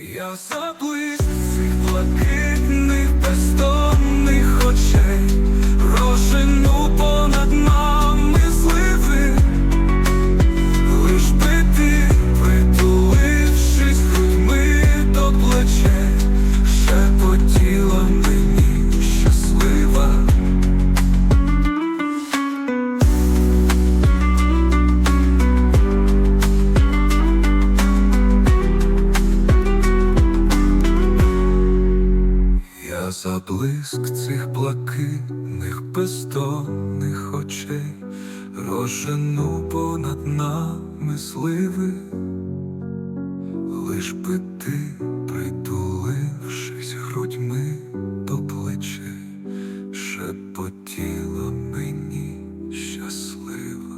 Я заблизь цих блакитних та заблиск цих блакитних бездонних очей, рожену понад нами сливи, лиш би ти, притулившись грудьми до плечей, шепотіла мені щаслива.